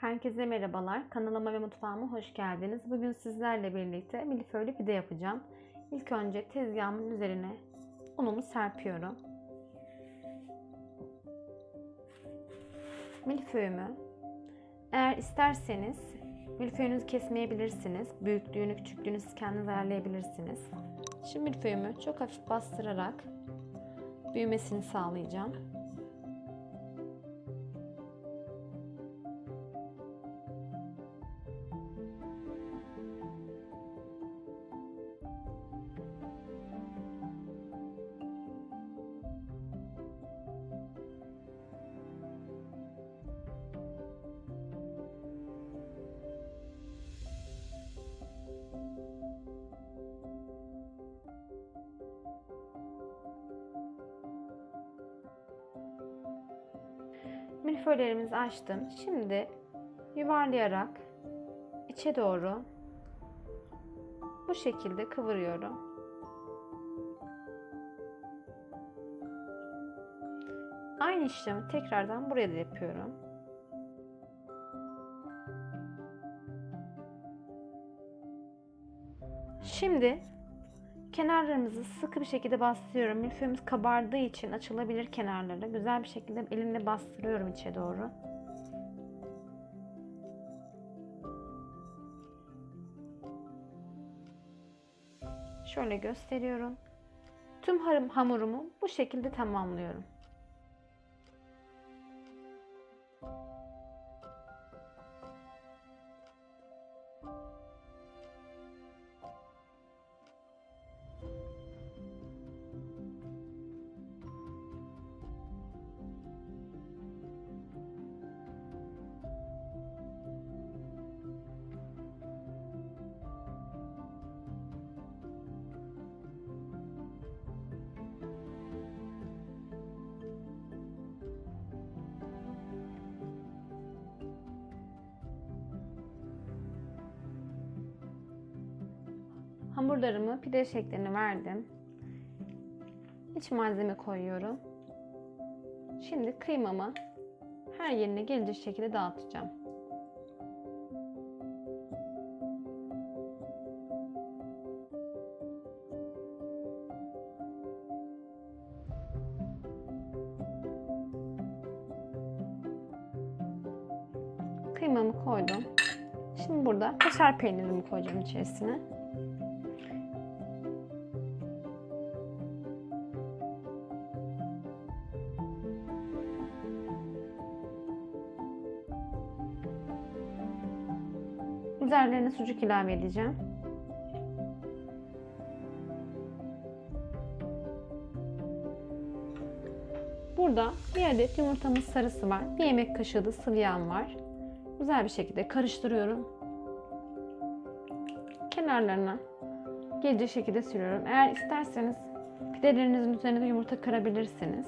Herkese merhabalar. Kanalıma ve mutfağıma hoş geldiniz. Bugün sizlerle birlikte milföylü pide yapacağım. İlk önce tezgahımın üzerine unumu serpiyorum. Milföyümü eğer isterseniz milföyünüzü kesmeyebilirsiniz. Büyüklüğünü, küçüklüğünü siz kendiniz ayarlayabilirsiniz. Şimdi milföyümü çok hafif bastırarak büyümesini sağlayacağım. Milföylerimizi açtım. Şimdi yuvarlayarak içe doğru bu şekilde kıvırıyorum. Aynı işlemi tekrardan buraya da yapıyorum. Şimdi kenarlarımızı sıkı bir şekilde bastırıyorum. Milföyümüz kabardığı için açılabilir kenarları. Güzel bir şekilde elimle bastırıyorum içe doğru. Şöyle gösteriyorum. Tüm harım hamurumu bu şekilde tamamlıyorum. Hamurlarımı pide şeklini verdim. İç malzeme koyuyorum. Şimdi kıymamı her yerine gelecek şekilde dağıtacağım. Kıymamı koydum. Şimdi burada kaşar peynirimi koyacağım içerisine. Üzerlerine sucuk ilave edeceğim. Burada bir adet yumurtamın sarısı var. Bir yemek kaşığı da sıvı yağım var. Güzel bir şekilde karıştırıyorum. Kenarlarına gelecek şekilde sürüyorum. Eğer isterseniz pidelerinizin üzerine de yumurta kırabilirsiniz.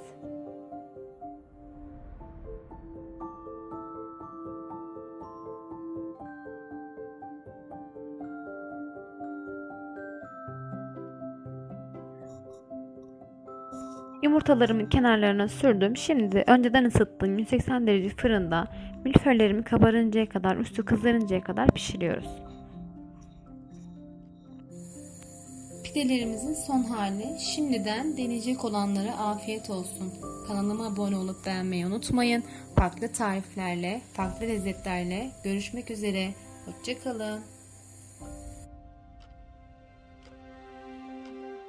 Yumurtalarımın kenarlarına sürdüm. Şimdi önceden ısıttığım 180 derece fırında milföylerimi kabarıncaya kadar, üstü kızarıncaya kadar pişiriyoruz. Pidelerimizin son hali. Şimdiden deneyecek olanlara afiyet olsun. Kanalıma abone olup beğenmeyi unutmayın. Farklı tariflerle, farklı lezzetlerle görüşmek üzere. Hoşçakalın.